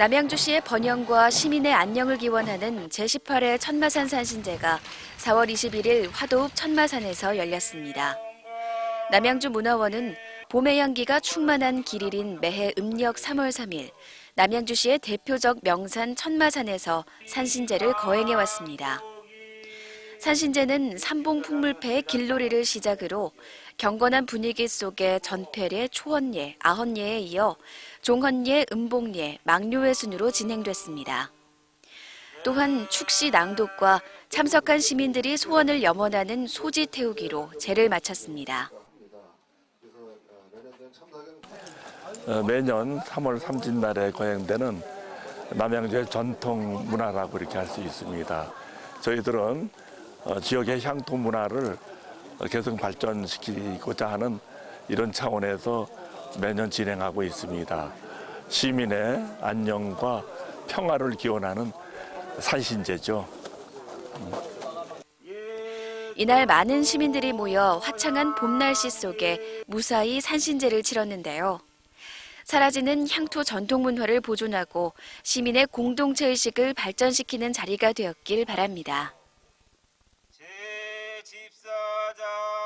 남양주시의 번영과 시민의 안녕을 기원하는 제18회 천마산 산신제가 4월 21일 화도읍 천마산에서 열렸습니다. 남양주 문화원은 봄의 향기가 충만한 길일인 매해 음력 3월 3일 남양주시의 대표적 명산 천마산에서 산신제를 거행해 왔습니다. 산신제는 삼봉 풍물패의 길놀이를 시작으로 경건한 분위기 속에 전패례, 초원예, 아헌예에 이어 종헌예, 음봉예, 망료의 순으로 진행됐습니다. 또한 축시 낭독과 참석한 시민들이 소원을 염원하는 소지 태우기로 제를 마쳤습니다. 어, 매년 3월 삼진날에 거행되는 남양주의 전통 문화라고 이렇게 할 수 있습니다. 저희들은 어, 지역의 향토 문화를 어, 계속 발전시키고자 하는 이런 차원에서 매년 진행하고 있습니다. 시민의 안녕과 평화를 기원하는 산신제죠. 이날 많은 시민들이 모여 화창한 봄 날씨 속에 무사히 산신제를 치렀는데요. 사라지는 향토 전통 문화를 보존하고 시민의 공동체 의식을 발전시키는 자리가 되었길 바랍니다. chiefs. Uh,